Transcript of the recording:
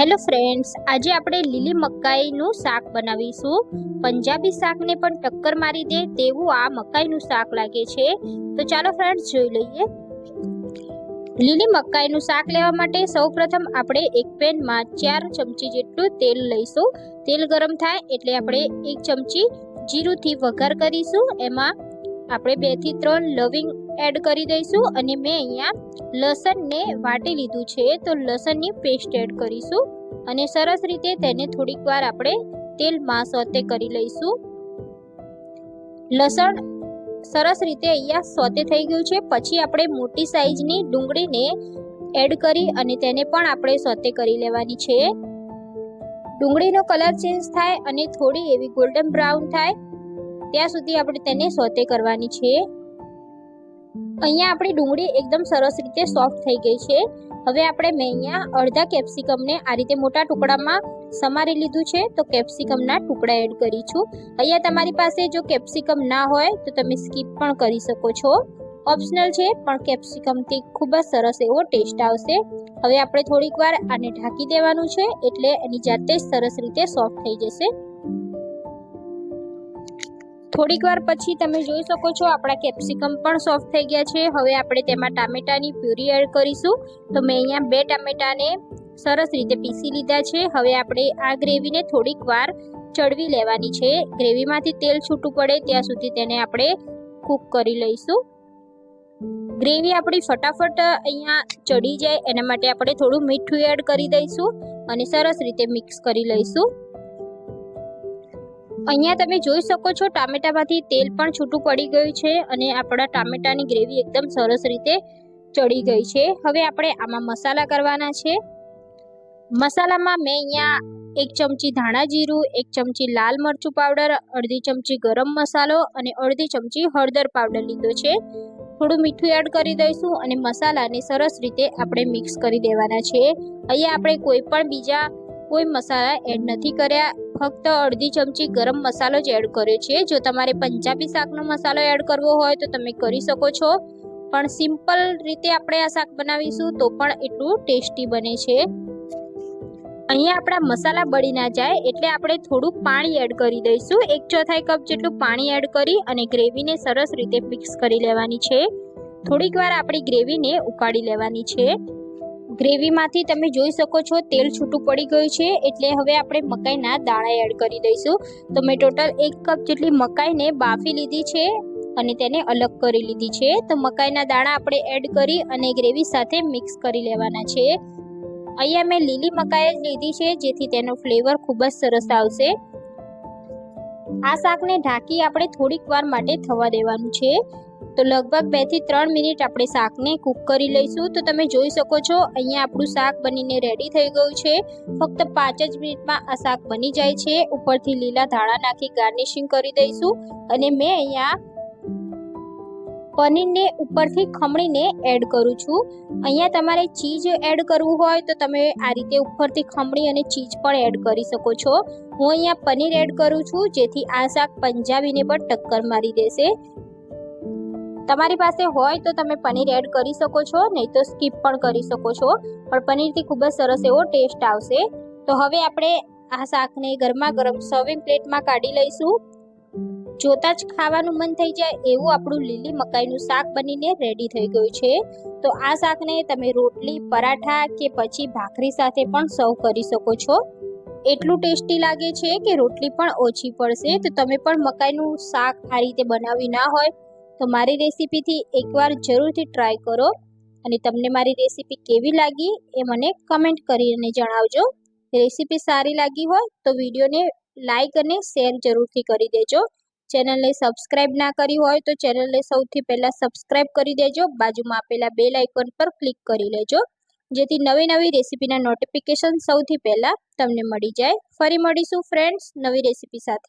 Hello friends, આજે આપણે લીલી મકાઈનું શાક બનાવીશું. પંજાબી શાકને પણ ટક્કર મારી દે તેવું આ મકાઈનું શાક લાગે છે. તો ચાલો ફ્રેન્ડ્સ, જોઈ લઈએ. લીલી મકાઈનું શાક લેવા માટે સૌપ્રથમ આપણે એક પેનમાં ચાર ચમચી જેટલું તેલ લઈશું. તેલ ગરમ થાય એટલે આપણે એક ચમચી જીરુંથી વઘાર કરીશું. એમાં આપણે બેથી ત્રણ લવિંગ એડ કરી દઈશું અને મેં અહીંયા લસણને વાટી લીધું છે, તો લસણની પેસ્ટ એડ કરીશું અને સરસ રીતે તેને થોડીક વાર આપણે તેલમાં સોતે કરી લઈશું. લસણ સરસ રીતે અહીંયા સોતે થઈ ગયું છે, પછી આપણે મોટી સાઈઝની ડુંગળીને એડ કરી અને તેને પણ આપણે સોતે કરી લેવાની છે. ડુંગળીનો કલર ચેન્જ થાય અને થોડી એવી ગોલ્ડન બ્રાઉન થાય. ત્યાં સુધી આપણે તેને સોતે કરવાની છે. અહીંયા આપણી ડુંગળી એકદમ સરસ રીતે સોફ્ટ થઈ ગઈ છે. હવે આપણે મેં અહીંયા અડધા કેપ્સિકમને આ રીતે મોટા ટુકડામાં સમારી લીધું છે. તો કેપ્સિકમના ટુકડા એડ કરી છું. અહીંયા તમારી પાસે જો કેપ્સિકમ ના હોય, તો તમે સ્કીપ પણ કરી શકો છો. ઓપ્શનલ છે, પણ કેપ્સિકમથી ખૂબ જ સરસ એવો ટેસ્ટ આવશે. હવે આપણે થોડીક વાર આને ઢાંકી દેવાનું છે, એટલે એની જાતે જ સરસ રીતે સોફ્ટ થઈ જશે. થોડીક વાર પછી તમે જોઈ શકો છો, આપણા કેપ્સિકમ પણ સોફ્ટ થઈ ગયા છે. હવે આપણે તેમાં ટામેટાની પ્યુરી એડ કરીશું. તો મેં અહીંયા બે ટામેટાને સરસ રીતે પીસી લીધા છે. હવે આપણે આ ગ્રેવીને થોડીક વાર ચડવી લેવાની છે. ગ્રેવીમાંથી તેલ છૂટું પડે, ત્યાં સુધી તેને આપણે કૂક કરી લઈશું. ગ્રેવી આપણી ફટાફટ અહીંયા ચડી જાય, એના માટે આપણે થોડું મીઠું એડ કરી દઈશું અને સરસ રીતે મિક્સ કરી લઈશું. અહીંયા તમે જોઈ શકો છો ટામેટામાંથી તેલ પણ છૂટું પડી ગયું છે અને આપણા ટામેટાની ગ્રેવી એકદમ સરસ રીતે ચડી ગઈ છે. હવે આપણે આમાં મસાલા કરવાના છે. મસાલામાં મેં અહીંયા એક ચમચી ધાણા જીરું, એક ચમચી લાલ મરચું પાવડર, અડધી ચમચી ગરમ મસાલો અને અડધી ચમચી હળદર પાવડર લીધો છે. થોડું મીઠું એડ કરી દઈશું અને મસાલાને સરસ રીતે આપણે મિક્સ કરી દેવાના છે. અહીંયા આપણે કોઈ પણ બીજા કોઈ મસાલા એડ નથી કર્યા. ફક્ત અડધી ચમચી ગરમ મસાલો જ એડ કર્યો છે. જો તમારે પંજાબી શાકનો મસાલો એડ કરવો હોય તો તમે કરી શકો છો. પણ સિમ્પલ રીતે આપણે આ શાક બનાવીશું તો પણ એટલું ટેસ્ટી બને છે. અહીંયા આપણા મસાલા બળી ના જાય એટલે આપણે થોડું પાણી એડ કરી દઈશું. એક ચોથાઈ કપ જેટલું પાણી એડ કરી અને ગ્રેવીને સરસ રીતે મિક્સ કરી લેવાની છે. થોડીક વાર આપણી ગ્રેવીને ઉકાળી લેવાની છે. ગ્રેવીમાંથી તમે જોઈ શકો છો, તેલ છૂટું પડી ગયું છે, એટલે હવે આપણે મકાઈના દાણા એડ કરી દઈશું. તો મેં ટોટલ એક કપ જેટલી મકાઈને બાફી લીધી છે અને તેને અલગ કરી લીધી છે. તો મકાઈના દાણા આપણે એડ કરી અને ગ્રેવી સાથે મિક્સ કરી લેવાના છે. અહીંયા મેં લીલી મકાઈ જ લીધી છે, જેથી તેનો ફ્લેવર ખૂબ જ સરસ આવશે. આ શાકને ઢાંકી આપણે થોડીક વાર માટે થવા દેવાનું છે. તો લગભગ બેથી ત્રણ મિનિટ આપણે શાકને કૂક કરી લઈશું. તો તમે જોઈ શકો છો, અહીંયા આપણું શાક બનીને રેડી થઈ ગયું છે. ફક્ત પાંચ જ મિનિટમાં આ શાક બની જાય છે. ઉપરથી લીલા ધાણા નાખી ગાર્નિશિંગ કરી દઈશું અને મેં અહીંયા પનીરને ઉપરથી ખમણીને એડ કરું છું. અહીંયા તમારે ચીઝ એડ કરવું હોય તો તમે આ રીતે ઉપરથી ખમણી અને ચીઝ પણ એડ કરી શકો છો. હું અહીંયા પનીર એડ કરું છું, જેથી આ શાક પંજાબીને પણ ટક્કર મારી દેશે. તમારી પાસે હોય તો તમે પનીર એડ કરી શકો છો, નહીં તો સ્કીપ પણ કરી શકો છો. પણ પનીરથી ખૂબ જ સરસ એવો ટેસ્ટ આવશે. તો હવે આપણે આ શાકને ગરમા ગરમ સર્વિંગ પ્લેટમાં કાઢી લઈશું. જોતા જ ખાવાનું મન થઈ જાય એવું આપણું લીલી મકાઈનું શાક બનીને રેડી થઈ ગયું છે. તો આ શાકને તમે રોટલી, પરાઠા કે પછી ભાખરી સાથે પણ સર્વ કરી શકો છો. એટલું ટેસ્ટી લાગે છે કે રોટલી પણ ઓછી પડશે. તો તમે પણ મકાઈનું શાક આ રીતે બનાવી ના હોય તો મારી રેસીપીથી એકવાર જરૂરથી ટ્રાય કરો અને તમને મારી રેસીપી કેવી લાગી એ મને કમેન્ટ કરીને જણાવજો. રેસીપી સારી લાગી હોય તો વિડીયોને લાઇક અને શેર જરૂરથી કરી દેજો. ચેનલને સબસ્ક્રાઇબ ના કરી હોય તો ચેનલને સૌથી પહેલાં સબસ્ક્રાઇબ કરી દેજો. બાજુમાં આપેલા બેલ આઇકોન પર ક્લિક કરી લેજો. જેથી નવી નવી રેસીપીના નોટિફિકેશન સૌથી પહેલાં તમને મળી જાય. ફરી મળીશું ફ્રેન્ડ્સ નવી રેસીપી સાથે.